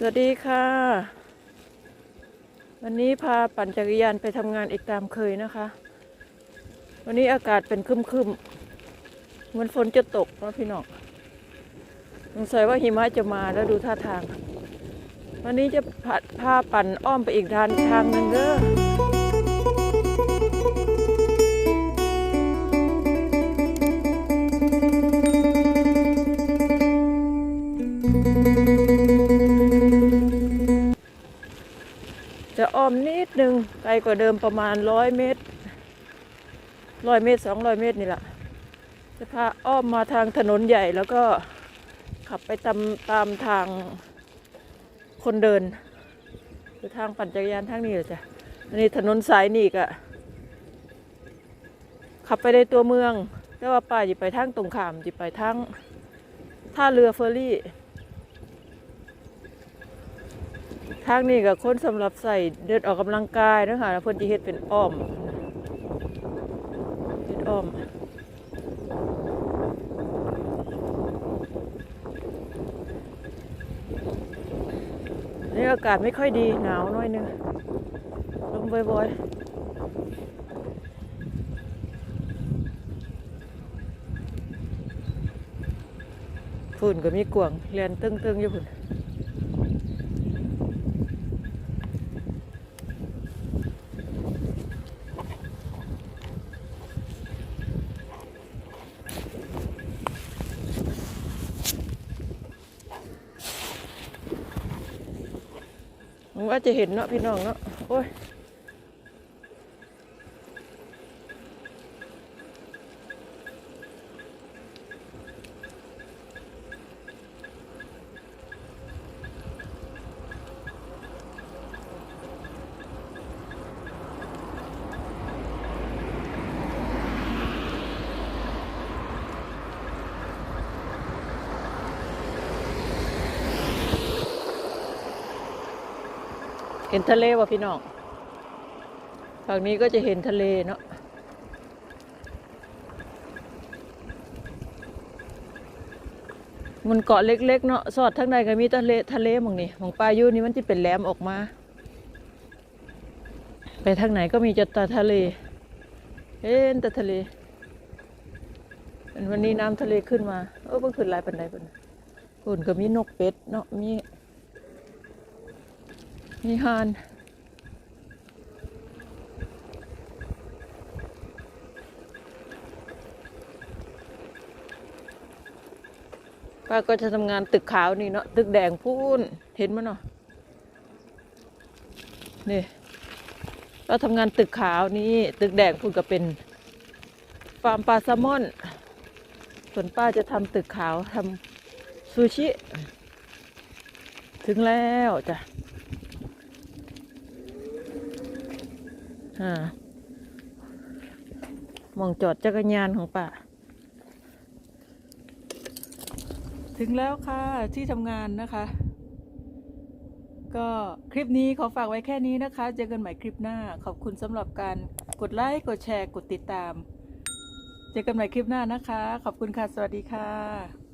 สวัสดีค่ะ วันนี้พาปั่นจักรยานไปทำงานอีกตามเคยนะคะ วันนี้อากาศเป็นครึมๆเหมือนฝนจะตกนาะพี่น้องสงสัยว่าหิมะจะมาแล้วดูท่าทาง วันนี้จะพาพาปั่นอ้อมไปอีกทางทางหนึ่งเด้อ มนิดนึงไกลกว่าเดิมประมาณร้อยเมตรร้อยเมตรสองร้อยเมตรนี่แหละจะพาอ้อมมาทางถนนใหญ่แล้วก็ขับไปตามตามทางคนเดินคือทางปั่นจักรยานทางนี้เหรอจ้ะอันนี้ถนนสายนี่ก็ขับไปในตัวเมืองแต่ว่าป้าจะไปทางตรงขามจะไปทางท่าเรือเฟอร์รี่ ทางนี้กับคนสำหรับใส่เดินออกกำลังกายนะคะแล้วเพิ่นจะเฮ็ดเป็นอ้อมเฮ็ดอ้อมนี่อากาศไม่ค่อยดีหนาวน้อยนึงลมบ่อยๆฝุ่นก็มีกวงเรียนตึ้งๆอยู่ฝุ่น ว่าจะเห็นเนาะพี่น้องเนาะโอ้ย เห็นทะเลว่ะพี่น้องฝั่งนี้ก็จะเห็นทะเลเนาะมันเกาะเล็ก ๆ เนาะสอดทั้งในก็มีทะเลทะเลมองนี่มองปลายูนี่มันจะเป็นแหลมออกมา ไปทางไหนก็มีจะตาทะเลเห็นแต่ทะเลวันนี้น้ำทะเลขึ้นมา เออเพิ่งขึ้นหลายปันไดปันฝุ่นก็มีนกเป็ดเนาะมี มีฮานป้าก็จะทำงานตึกขาวนี่เนาะตึกแดงพูนเห็นมั้ยเนาะนี่เราทำงานตึกขาวนี่ตึกแดงพูนก็เป็นฟาร์มปลาแซลมอน ส่วนป้าจะทำตึกขาวทำซูชิ ถึงแล้วจ้ะ อ่ามองจอดจักรยานของป่าถึงแล้วค่ะที่ทำงานนะคะ ก็คลิปนี้ขอฝากไว้แค่นี้นะคะ เจอกันใหม่คลิปหน้า ขอบคุณสำหรับการกดไลค์ กดแชร์ กดติดตาม เจอกันใหม่คลิปหน้านะคะ ขอบคุณค่ะ สวัสดีค่ะ